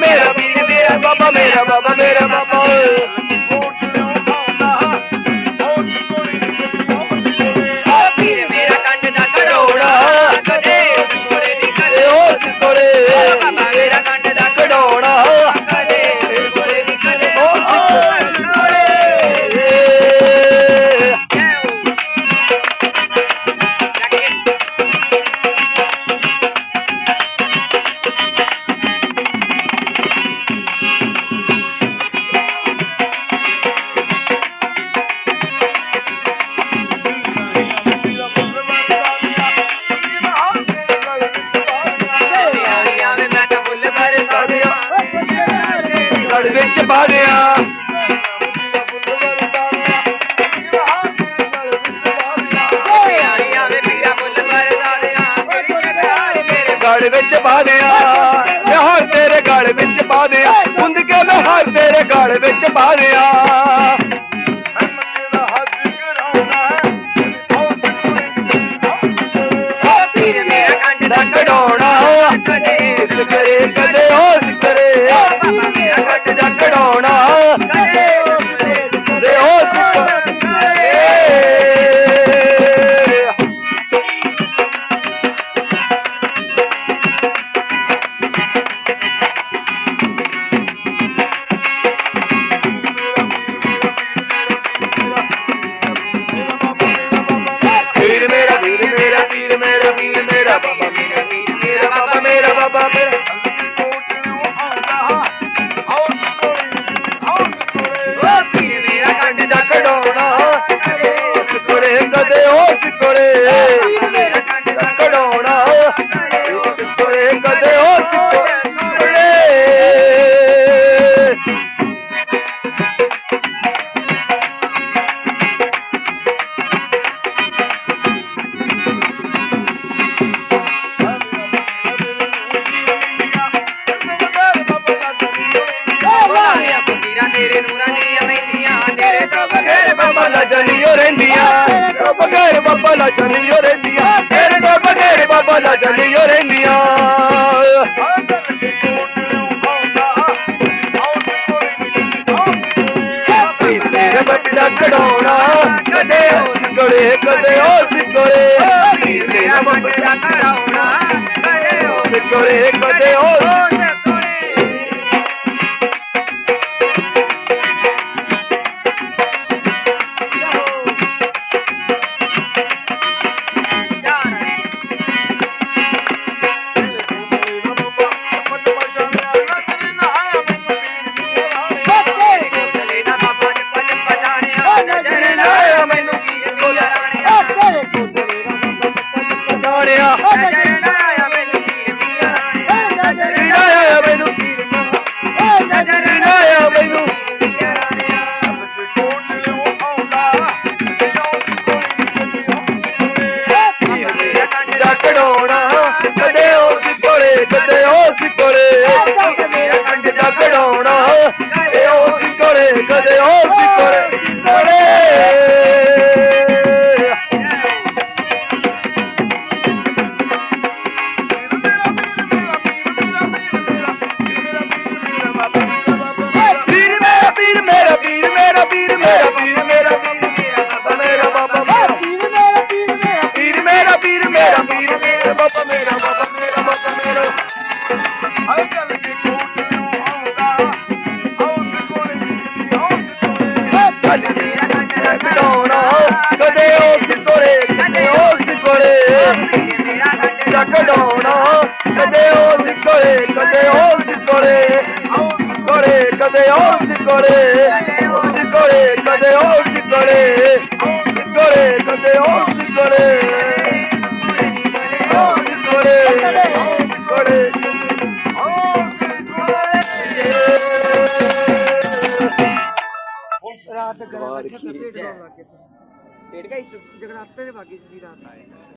mira, mira, mira, mira, mira, mira, mira, ਗਲ ਵਿੱਚ ਪਾ ਦਿਆਂ। ਮੈਂ ਹਾਰ ਤੇਰੇ ਗਲ ਵਿੱਚ ਪਾ ਦਿਆਂ। ਹੁੰਦ ਕੇ ਮੈਂ ਹਾਰ ਤੇਰੇ ਗਲ ਵਿੱਚ ਪਾ ਦਿਆਂ। ਜਲੀ ਓ ਰਹਿੰਦੀਆਂ। ਤੇਰੇ ਕੋਲ ਬਗੇਰੇ ਬਾਬਾ ਲਾ ਜਲੀ ਓ ਰਹਿੰਦੀਆਂ ਬੱਟਾ ਕਢਾਉਣਾ ਕਦੇ ਉਸ ਕੋਲੇ ਕਦੇ ਉਸ ਕੋਲੇ। ਮੇਰਾ ਬੱਟਾ ਕਢਾਉਣਾ ਕਦੇ ਉਸ ਕੋਲੇ ਕਦੇ ਉਹ ਸਿੱਕੜੇ ਉਹ ਸਿੱਕੜੇ ਕਦੇ ਉਹ ਸਿੱਕੜੇ ਰਾਤ ਗਰਾਂ ਦਾ ਖੇਤ ਪੇੜ ਲਾਉਣ ਲੱਗੇ ਸੀ ਪੇੜ ਕਾ ਇਸ ਜਗਰਾਤੇ ਦੇ ਬਾਗੀ ਸੀ ਰਾਤ।